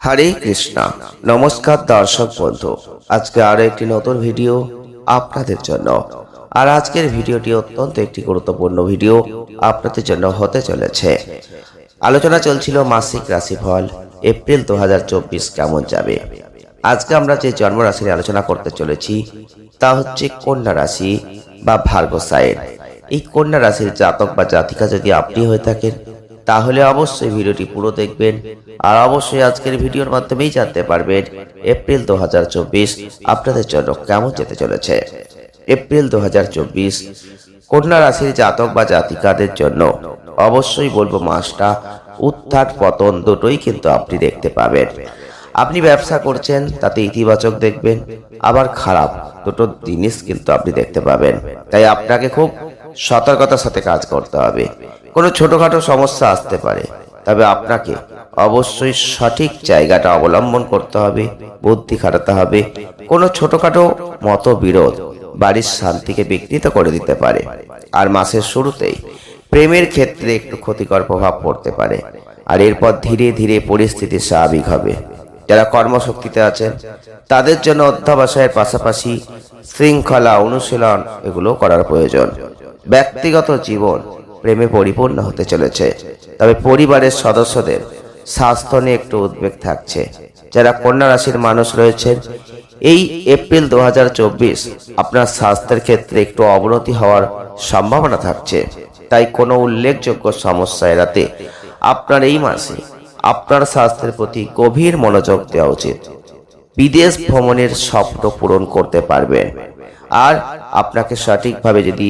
হরে কৃষ্ণা। নমস্কার দর্শক বন্ধু। আজকে আরও একটি নতুন ভিডিও আপনাদের জন্য। আর আজকের ভিডিওটি অত্যন্ত একটি গুরুত্বপূর্ণ ভিডিও আপনাদের জন্য হতে চলেছে। আলোচনা চলছিল মাসিক রাশিফল, এপ্রিল দু হাজার চব্বিশ কেমন যাবে? আজকে আমরা যে জন্ম রাশি আলোচনা করতে চলেছি, তা হচ্ছে কন্যা রাশি বা ভার্গ সাইন। এই কন্যা রাশির জাতক বা জাতিকা যদি আপনি হয়ে থাকেন তাহলে অবশ্যই ভিডিওটি পুরো দেখবেন। আর অবশ্যই আজকের ভিডিওর মাধ্যমেই জানতে পারবেন এপ্রিল দু হাজার চব্বিশ আপনাদের জন্য কেমন যেতে চলেছে। এপ্রিল দু কন্যা রাশির জাতক বা জাতিকাদের জন্য অবশ্যই বলব মাসটা উত্থান পতন দুটোই কিন্তু আপনি দেখতে পাবেন। আপনি ব্যবসা করছেন, তাতে ইতিবাচক দেখবেন, আবার খারাপ দুটো জিনিস কিন্তু আপনি দেখতে পাবেন। তাই আপনাকে খুব সতর্কতার সাথে কাজ করতে হবে। কোনো ছোটখাটো সমস্যা আসতে পারে, তবে আপনাকে অবশ্যই সঠিক জায়গাটা অবলম্বন করতে হবে, বুদ্ধি খাটাতে হবে। কোনো ছোটখাটো মতবিরোধ বাড়ির শান্তিকে বিঘ্নিত করে দিতে পারে। আর মাসের শুরুতেই প্রেমের ক্ষেত্রে একটু ক্ষতিকর প্রভাব পড়তে পারে। আর এরপর ধীরে ধীরে পরিস্থিতি স্বাভাবিক হবে। যারা কর্মশক্তিতে আছেন, তাদের জন্য অধ্যাবসায়ের পাশাপাশি শৃঙ্খলা অনুশীলন এগুলো করার প্রয়োজন। ব্যক্তিগত জীবন প্রেমে পরিপূর্ণ হতে চলেছে। তবে পরিবারের সদস্যদের স্বাস্থ্য নিয়ে একটু উদ্বেগ থাকছে। যারা কন্যা রাশির মানুষ রয়েছেন, এই এপ্রিল দুহাজার চব্বিশ আপনার স্বাস্থ্যের ক্ষেত্রে একটু অবনতি হওয়ার সম্ভাবনা থাকছে। তাই কোনো উল্লেখযোগ্য সমস্যা এড়াতে আপনার এই মাসে আপনার স্বাস্থ্যের প্রতি গভীর মনোযোগ দেওয়া উচিত। বিদেশ ভ্রমণের স্বপ্ন পূরণ করতে পারবেন। আর আপনাকে সঠিকভাবে যদি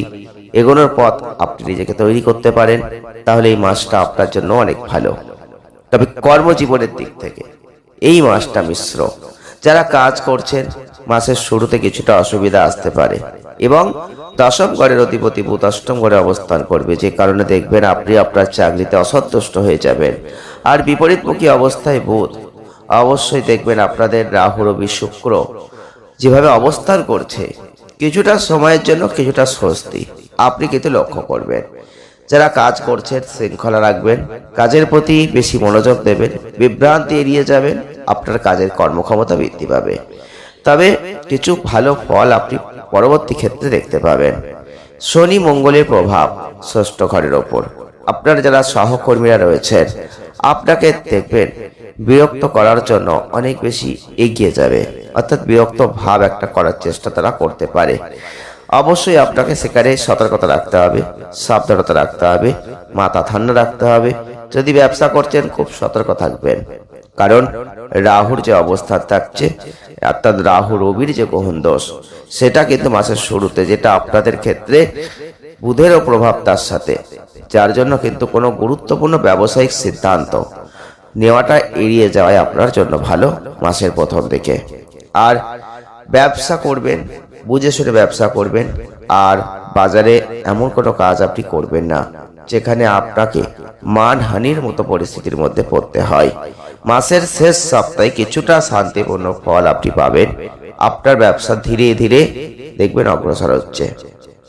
এগোনোর পথ আপনি নিজেকে তৈরি করতে পারেন, তাহলে এই মাসটা আপনার জন্য অনেক ভালো। তবে কর্মজীবনের দিক থেকে এই মাসটা মিশ্র। যারা কাজ করছেন, মাসের শুরুতে কিছুটা অসুবিধা আসতে পারে এবং দশম ঘরের অধিপতি বুধ অষ্টম ঘরে অবস্থান করবে, যে কারণে দেখবেন আপনি আপনার চাকরিতে অসন্তুষ্ট হয়ে যাবেন। আর বিপরীতমুখী অবস্থায় বুধ, অবশ্যই দেখবেন আপনাদের রাহু, রবি, শুক্র যেভাবে অবস্থান করছে, কিছুটা সময়ের জন্য কিছুটা স্বস্তি। আপনি কিন্তু লক্ষ্য করবেন। যারা কাজ করছেন, শৃঙ্খলা রাখবেন, কাজের প্রতি বেশি মনোযোগ দেবেন, বিভ্রান্তি এড়িয়ে যাবেন, আপনার কাজের কর্মক্ষমতা বৃদ্ধি পাবে। তবে কিছু ভালো ফল আপনি পরবর্তী ক্ষেত্রে দেখতে পাবেন। শনি মঙ্গলের প্রভাব ষষ্ঠ ঘরের ওপর। আপনার যারা সহকর্মীরা রয়েছেন, আপনাকে দেখবেন বিরক্ত করার জন্য অনেক বেশি এগিয়ে যাবে। অর্থাৎ বিরক্ত ভাব একটা করার চেষ্টা তারা করতে পারে। অবশ্যই আপনাকে সেখানে সতর্কতা রাখতে হবে, সাবধানতা রাখতে হবে, মাথা ঠান্ডা রাখতে হবে। যদি ব্যবসা করছেন, খুব সতর্ক থাকবেন। কারণ রাহুর যে অবস্থান থাকছে, অর্থাৎ রাহু রবির যে গ্রহণ দোষ, সেটা কিন্তু মাসের শুরুতে, যেটা আপনাদের ক্ষেত্রে বুধেরও প্রভাব তার সাথে। যার জন্য কিন্তু কোনো গুরুত্বপূর্ণ ব্যবসায়িক সিদ্ধান্ত নেওয়াটা এড়িয়ে যাওয়াই আপনার জন্য ভালো মাসের প্রথম দিকে। আর ব্যবসা করবেন বুঝে শুনে ব্যবসা করবেন, আর বাজারে এমন কোনো কাজ আপনি করবেন না, যেখানে আপনাকে মানহানির মতো পরিস্থিতির মধ্যে পড়তে হয়। মাসের শেষ সপ্তাহে কিছুটা শান্তিপূর্ণ ফল আপনি পাবেন। আপনার ব্যবসা ধীরে ধীরে দেখবেন অগ্রসর হচ্ছে।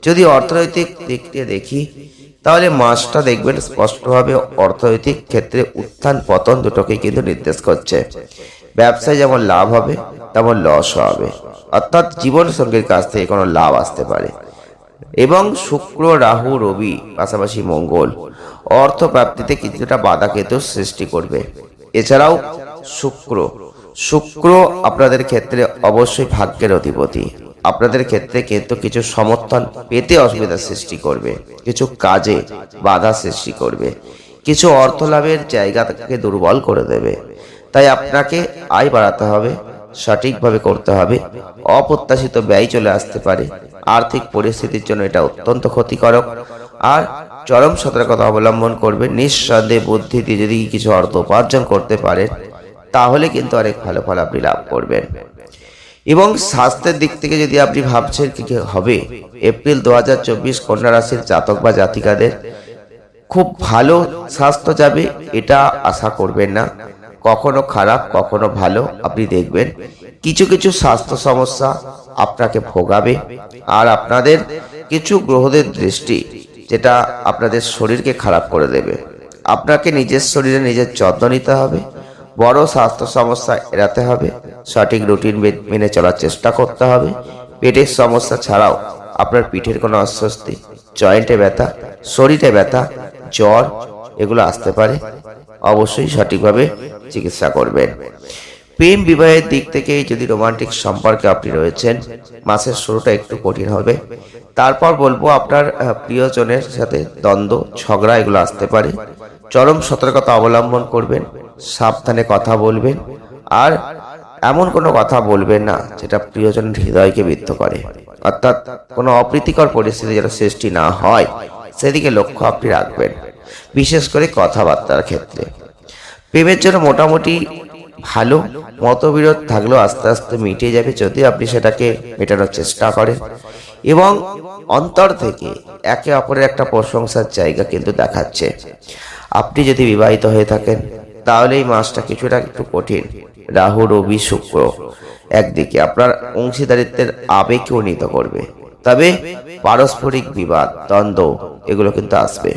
যদি অর্থনৈতিক দিক দিয়ে দেখি, তাহলে মাসটা দেখবেন স্পষ্টভাবে অর্থনৈতিক ক্ষেত্রে উত্থান পতন দুটোকেই কিন্তু নির্দেশ করছে। ব্যবসায় যেমন লাভ হবে তেমন লস হবে। অর্থাৎ জীবন সঙ্গীর কাছ থেকে কোনো লাভ আসতে পারে। এবং শুক্র, রাহু, রবি, পাশাপাশি মঙ্গল অর্থ প্রাপ্তিতে কিছুটা বাধা কেতু সৃষ্টি করবে। এছাড়াও শুক্র শুক্র আপনাদের ক্ষেত্রে অবশ্যই ভাগ্যের অধিপতি। আপনাদের ক্ষেত্রে কিন্তু কিছু সমর্থন পেতে অসুবিধা সৃষ্টি করবে। কিছু কাজে বাধা সৃষ্টি করবে। কিছু অর্থ লাভের জায়গাকে দুর্বল করে দেবে। তাই আপনাকে আয় বাড়াতে হবে। সঠিকভাবে করতে হবে। অপ্রত্যাশিত ব্যয় চলে আসতে পারে। আর্থিক পরিস্থিতির জন্য এটা অত্যন্ত ক্ষতিকারক। আর চরম সতর্কতা অবলম্বন করবে। নিঃসন্দেহে বুদ্ধি দিয়ে যদি কিছু অর্থ উপার্জন করতে পারেন তাহলে কিন্তু অনেক ভালো ফল আপনি লাভ করবেন। এবং স্বাস্থ্যের দিক থেকে যদি আপনি ভাবছেন কি কি হবে, এপ্রিল দু হাজার চব্বিশ কন্যা রাশির জাতক বা জাতিকাদের খুব ভালো স্বাস্থ্য যাবে, এটা আশা করবেন না। কখনো খারাপ, কখনো ভালো, আপনি দেখবেন কিছু কিছু স্বাস্থ্য সমস্যা আপনাকে ভোগাবে আর আপনাদের কিছু গ্রহদের দৃষ্টি যেটা আপনাদের শরীরকে খারাপ করে দেবে। আপনাকে নিজের শরীরে নিজের যত্ন নিতে হবে, বড় স্বাস্থ্য সমস্যা এড়াতে হবে, সঠিক রুটিন মেনে চলার চেষ্টা করতে হবে। পেটের সমস্যা ছাড়াও আপনার পিঠের কোনো অস্বস্তি, জয়েন্টে ব্যথা, শরীরে ব্যথা, জ্বর, এগুলো আসতে পারে। অবশ্যই সঠিকভাবে চিকিৎসা করবেন। প্রেম বিবাহের দিক থেকে যদি রোমান্টিক সম্পর্কে আপনি রয়েছেন, মাসের শুরুটা একটু কঠিন হবে। তারপর বলব আপনার প্রিয়জনের সাথে দ্বন্দ্ব, ঝগড়া এগুলো আসতে পারে। চরম সতর্কতা অবলম্বন করবেন, সাবধানে কথা বলবেন। আর এমন কোনো কথা বলবেন না যেটা প্রিয়জনের হৃদয়কে বিদ্ধ করে। অর্থাৎ কোনো অপ্রীতিকর পরিস্থিতি যেন সৃষ্টি না হয়, সেদিকে লক্ষ্য আপনি রাখবেন। বিশেষ করে কথাবার্তার ক্ষেত্রে। প্রেমের জন্য মোটামুটি ভালো, মতবিরোধ থাকলেও আস্তে আস্তে মিটে যাবে যদি আপনি সেটাকে মেটানোর চেষ্টা করেন। এবং অন্তর থেকে একে অপরের একটা প্রশংসার জায়গা কিন্তু দেখাচ্ছে। আপনি যদি বিবাহিত হয়ে থাকেন, তাহলে এই মাসটা কিছুটা একটু কঠিন। রাহু, রবি, শুক্র একদিকে আপনার অংশীদারিত্বের আবেগকে উন্নীত করবে। তবে পারস্পরিক বিবাদ, দ্বন্দ্ব, এগুলো কিন্তু আসবে।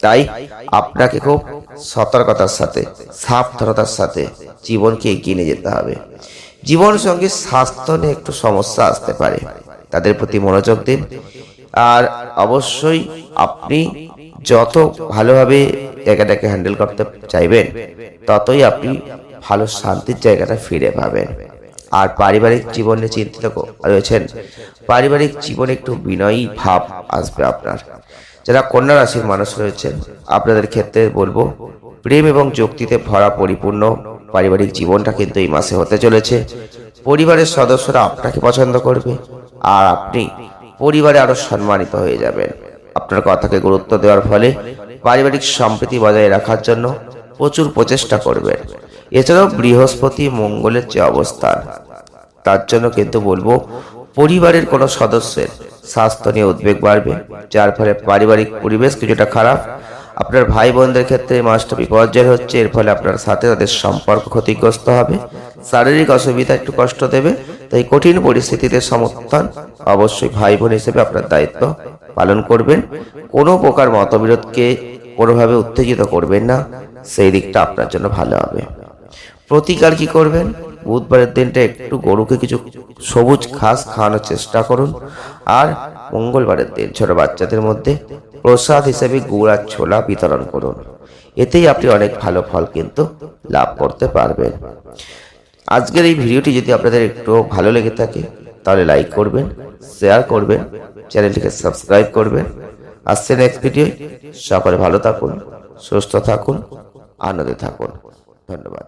তাই আপনাকে খুব সতর্কতার সাথে সাবধানতার সাথে জীবনকে এগিয়ে নিয়ে যেতে হবে। জীবন সঙ্গে স্বাস্থ্য নিয়ে একটু সমস্যা আসতে পারে। তাদের প্রতি মনোযোগ দিন। আর অবশ্যই আপনি যত ভালোভাবে জায়গাটাকে হ্যান্ডেল করতে চাইবেন, ততই আপনি ভালো শান্তির জায়গাটা ফিরে পাবেন। আর পারিবারিক জীবনে চিন্তিত রয়েছেন, পারিবারিক জীবনে একটু বিনয়ী ভাব আসবে আপনার। যারা কন্যা রাশির মানুষ রয়েছেন, আপনাদের ক্ষেত্রে বলব, প্রেম এবং যুক্তিতে ভরা পরিপূর্ণ পারিবারিক জীবনটা কিন্তু এই মাসে হতে চলেছে। পরিবারের সদস্যরা আপনাকে পছন্দ করবে আর আপনি পরিবারে আরও সম্মানিত হয়ে যাবেন। আপনার কথাকে গুরুত্ব দেওয়ার ফলে পারিবারিক সম্প্রীতি বজায় রাখার জন্য প্রচুর প্রচেষ্টা করবেন। এছাড়াও বৃহস্পতি মঙ্গলের যে অবস্থান, তার জন্য কিন্তু বলব, পরিবারের কোনো সদস্যের স্বাস্থ্য নিয়ে উদ্বেগ বাড়বে, যার ফলে পারিবারিক পরিবেশ কিছুটা খারাপ। আপনার ভাই বোনদের ক্ষেত্রে মাসটা বিপর্যয় হচ্ছে, এর ফলে আপনার সাথে তাদের সম্পর্ক ক্ষতিগ্রস্ত হবে। শারীরিক অসুবিধা একটু কষ্ট দেবে, তাই কঠিন পরিস্থিতিতে সমর্থন অবশ্যই ভাই বোন হিসেবে আপনার দায়িত্ব পালন করবেন। কোনো প্রকার মতবিরোধকে কোনোভাবে উত্তেজিত করবেন না, সেই দিকটা আপনার জন্য ভালো হবে। প্রতিকার কি করবেন? বুধবারের দিনটা একটু গরুকে কিছু সবুজ ঘাস খাওয়ানোর চেষ্টা করুন। আর মঙ্গলবারের দিন ছোট বাচ্চাদের মধ্যে প্রসাদ হিসেবে গুড় আর ছোলা বিতরণ করুন। এতেই আপনি অনেক ভালো ফল কিন্তু লাভ করতে পারবেন। আজকের এই ভিডিওটি যদি আপনাদের একটু ভালো লেগে থাকে, তাহলে লাইক করবেন শেয়ার করবেন, চ্যানেলটিকে সাবস্ক্রাইব করবেন। আসছে নেক্সট ভিডিও সকলে ভালো থাকুন, সুস্থ থাকুন, আনন্দে থাকুন। ধন্যবাদ।